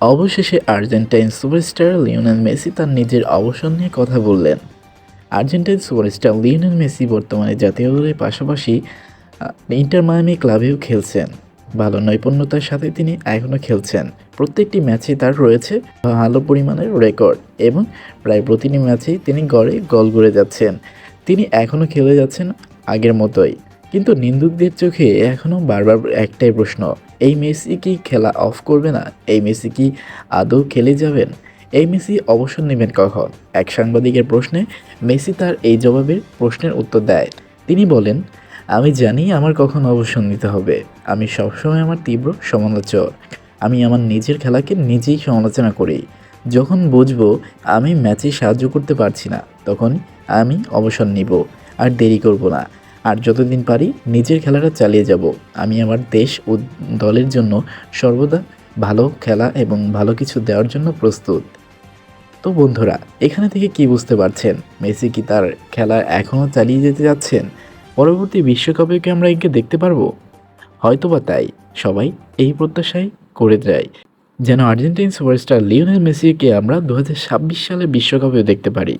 অবশেষে Argentine superstar Lionel Messi তার নিজের অবসর নিয়ে কথা বললেন। আর্জেন্টাইন সুপারস্টার লিওনেল মেসি বর্তমানে জাতীয় দলের পাশাপাশি ইন্টার মায়ামি ক্লাবেও খেলছেন। ভালো নৈপুণ্যতার সাথে তিনি এখনও খেলছেন। প্রত্যেকটি ম্যাচে তার রয়েছে ভালো পরিমাণের রেকর্ড এবং প্রায় প্রতিটি ম্যাচেই তিনি গড়ে গোল করে যাচ্ছেন। তিনি এখনও খেলে যাচ্ছেন আগের মতোই। কিন্তু নিন্দুকদের চোখে এখনও বারবার একটাই প্রশ্ন, এই মেসি কি খেলা অফ করবে না? এই মেসি কি আদৌ খেলে যাবেন? এই মেসি অবসর নেবেন কখন? এক সাংবাদিকের প্রশ্নে মেসি তার এই জবাবের প্রশ্নের উত্তর দেয়। তিনি বলেন, আমি জানি আমার কখন অবসর নিতে হবে। আমি সবসময় আমার তীব্র সমালোচক। আমি আমার নিজের খেলাকে নিজেই সমালোচনা করি। যখন বুঝব আমি ম্যাচে সাহায্য করতে পারছি না, তখন আমি অবসর নিব। আর দেরি করব না। আর যতদিন পারি নিজের খেলাটা চালিয়ে যাব। আমি আমার দেশ ও দলের জন্য সর্বদা ভালো খেলা এবং ভালো কিছু দেওয়ার জন্য প্রস্তুত। তো বন্ধুরা, এখানে থেকে কি বুঝতে পারছেন? মেসি কি তার খেলা এখনও চালিয়ে যেতে যাচ্ছেন? পরবর্তী বিশ্বকাপে কি আমরা একে দেখতে পারব? হয়তোবা তাই। সবাই এই প্রত্যাশাই করে দেয় যেন আর্জেন্টিন সুপারস্টার লিওনেল মেসিকে আমরা দু হাজার ছাব্বিশ সালে বিশ্বকাপেও দেখতে পারি।